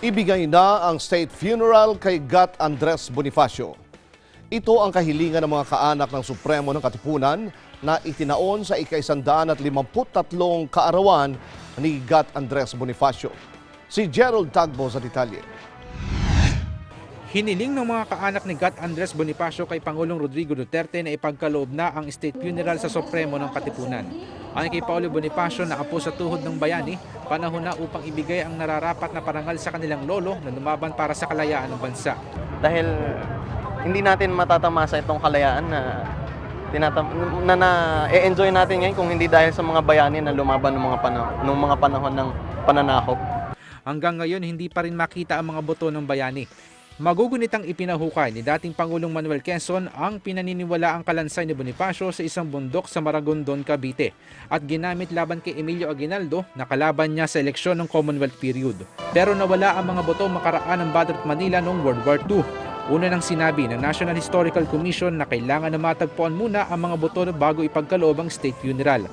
Ibigay na ang state funeral kay Gat Andres Bonifacio. Ito ang kahilingan ng mga kaanak ng Supremo ng Katipunan na itinaon sa ikaisandaan at limamputatlong kaarawan ni Gat Andres Bonifacio. Si Gerald Tagbo sa detalye. Hiniling ng mga kaanak ni Gat Andres Bonifacio kay Pangulong Rodrigo Duterte na ipagkaloob na ang state funeral sa Supremo ng Katipunan. Ayon kay Paulo Bonifacio na apo sa tuhod ng bayani, panahon na upang ibigay ang nararapat na parangal sa kanilang lolo na lumaban para sa kalayaan ng bansa. dahil hindi natin matatamasa itong kalayaan na tinatam na, na enjoy natin ngayon kung hindi dahil sa mga bayani na lumaban ng mga panahon ng mga panahon ng pananakop. Hanggang ngayon hindi pa rin makita ang mga boto ng bayani. Magugunitang ipinahukay ni dating Pangulong Manuel Quezon ang pinaniniwala ang kalansay ni Bonifacio sa isang bundok sa Maragondon, Cavite at ginamit laban kay Emilio Aguinaldo na kalaban niya sa eleksyon ng Commonwealth period. Pero nawala ang mga boto makaraan ng Battle Manila noong World War II. Una nang sinabi ng National Historical Commission na kailangan na matagpuan muna ang mga boto bago ipagkaloob ang state funeral.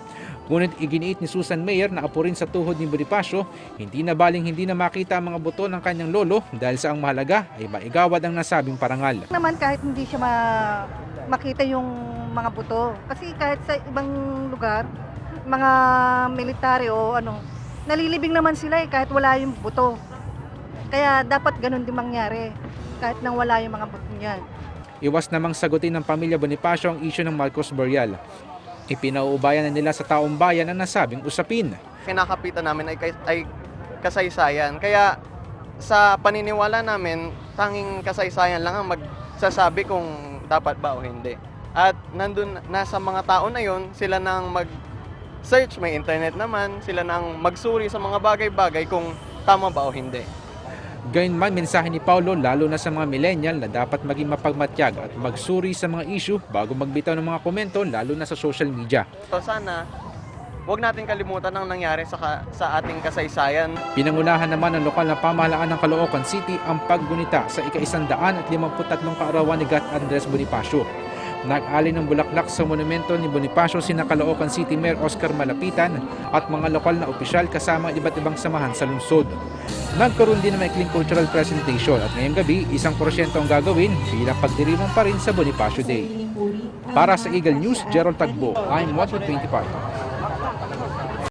Ngunit iginiit ni Susan Mayer na apo rin sa tuhod ni Bonifacio, hindi na baling hindi na makita ang mga boto ng kanyang lolo dahil sa ang mahalaga ay maigawad ang nasabing parangal. naman kahit hindi siya ma- makita yung mga buto. Kasi kahit sa ibang lugar, mga military o ano, nalilibing naman sila eh kahit wala yung buto. Kaya dapat ganun din mangyari kahit nang wala yung mga buto niyan. Iwas namang sagutin ng pamilya Bonifacio ang isyu ng Marcos Burial. Ipinauubayan na nila sa taong bayan ang nasabing usapin. Kinakapitan namin ay, ay kasaysayan. Kaya sa paniniwala namin, tanging kasaysayan lang ang magsasabi kung dapat ba o hindi. At nandun, nasa mga tao na yon sila nang mag search, may internet naman, sila nang magsuri sa mga bagay-bagay kung tama ba o hindi. Gayunman, mensahe ni Paulo lalo na sa mga millennial na dapat maging mapagmatyag at magsuri sa mga issue bago magbitaw ng mga komento lalo na sa social media. So sana, huwag natin kalimutan ang nangyari sa, ka- sa ating kasaysayan. Pinangunahan naman ng lokal na pamahalaan ng Caloocan City ang paggunita sa ika-isandaan at 53 kaarawan ni Gat Andres Bonifacio. Nag-alin ng bulaklak sa monumento ni Bonifacio sina Caloocan City Mayor Oscar Malapitan at mga lokal na opisyal kasama iba't ibang samahan sa lungsod. Nagkaroon din ng maikling cultural presentation at ngayong gabi isang porsyento ang gagawin bilang pagdiriwang pa rin sa Bonifacio Day. Para sa Eagle News, Gerald Tagbo, I'm Watcher 25.